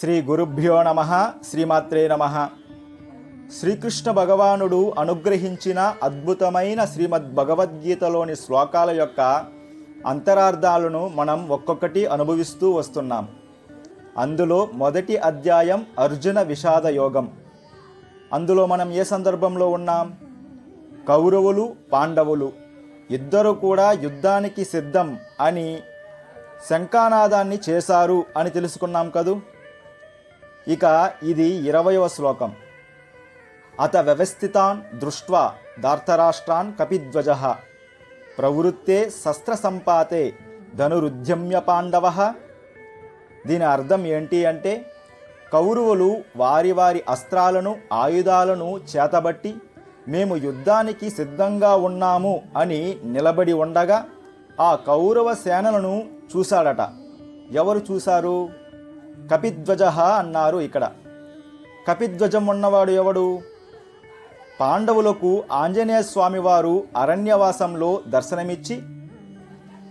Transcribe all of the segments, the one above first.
శ్రీ గురుభ్యో నమ శ్రీమాత్రే నమ. శ్రీకృష్ణ భగవానుడు అనుగ్రహించిన అద్భుతమైన శ్రీమద్ భగవద్గీతలోని శ్లోకాల యొక్క అంతరార్థాలను మనం ఒక్కొక్కటి అనుభవిస్తూ వస్తున్నాం. అందులో మొదటి అధ్యాయం అర్జున విషాద యోగం. అందులో మనం ఏ సందర్భంలో ఉన్నాం? కౌరవులు పాండవులు. ఇద్దరు కూడా యుద్ధానికి సిద్ధం అని శంఖానాదాన్ని చేశారు అని తెలుసుకున్నాం కదూ? ఇక ఇది ఇరవయవ శ్లోకం. అత వ్యవస్థితాన్ దృష్ట్వా దార్థరాష్ట్రాన్ కపిధ్వజ ప్రవృత్తే శస్త్ర సంపాతే ధనురుద్యమ్య పాండవ. దీని అర్థం ఏంటి అంటే కౌరవులు వారి వారి అస్త్రాలను ఆయుధాలను చేతబట్టి మేము యుద్ధానికి సిద్ధంగా ఉన్నాము అని నిలబడి ఉండగా ఆ కౌరవ సేనలను చూశాడట. ఎవరు చూశారు? కపిధ్వజ అన్నారు ఇక్కడ. కపిధ్వజం ఉన్నవాడు ఎవడు? పాండవులకు ఆంజనేయ స్వామివారు అరణ్యవాసంలో దర్శనమిచ్చి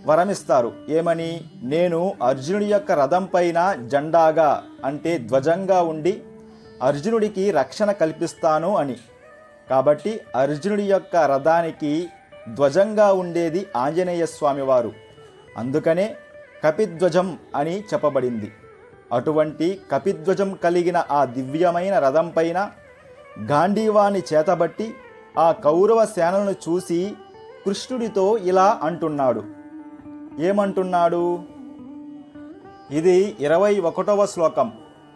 వరమిస్తారు. ఏమని? నేను అర్జునుడి యొక్క రథం పైన జెండాగా అంటే ధ్వజంగా ఉండి అర్జునుడికి రక్షణ కల్పిస్తాను అని. కాబట్టి అర్జునుడి యొక్క రథానికి ధ్వజంగా ఉండేది ఆంజనేయ స్వామివారు. అందుకనే కపిధ్వజం అని చెప్పబడింది. అటువంటి కపిధ్వజం కలిగిన ఆ దివ్యమైన రథంపైన గాంధీవాని చేతబట్టి ఆ కౌరవ సేనలను చూసి కృష్ణుడితో ఇలా అంటున్నాడు. ఏమంటున్నాడు? ఇది ఇరవై ఒకటవ శ్లోకం.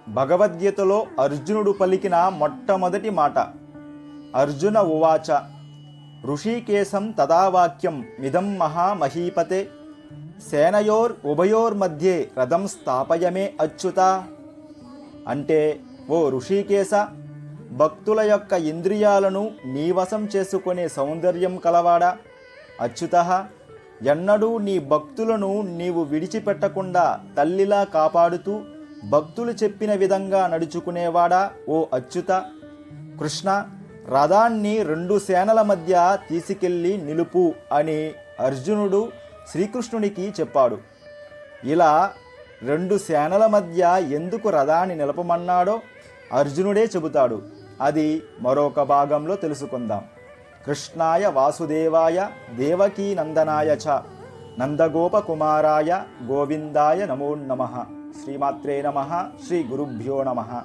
భగవద్గీతలో అర్జునుడు పలికిన మొట్టమొదటి మాట. అర్జున ఉవాచ. ఋషికేశం తదావాక్యం. మిదం మహామహీపతే. సేనయోర్ ఉభయోర్ మధ్యే రథం స్థాపయమే అచ్యుత. అంటే ఓ ఋషికేశ భక్తుల యొక్క ఇంద్రియాలను నీవశం చేసుకునే సౌందర్యం కలవాడా. అచ్యుత ఎన్నడూ నీ భక్తులను నీవు విడిచిపెట్టకుండా తల్లిలా కాపాడుతూ భక్తులు చెప్పిన విధంగా నడుచుకునేవాడా ఓ అచ్యుత. కృష్ణ రథాన్ని రెండు సేనల మధ్య తీసుకెళ్ళి నిలుపు అని అర్జునుడు శ్రీకృష్ణునికి చెప్పాడు ఇలా రెండు సేనల మధ్య ఎందుకు రథాన్ని నిలపమన్నాడో అర్జునుడే చెబుతాడు. అది మరొక భాగంలో తెలుసుకుందాం. కృష్ణాయ వాసుదేవాయ దేవకీ నందనాయ చ. నందగోపకుమారాయ గోవిందాయ నమో నమ. శ్రీమాత్రే నమ. శ్రీ గురుభ్యో నమ.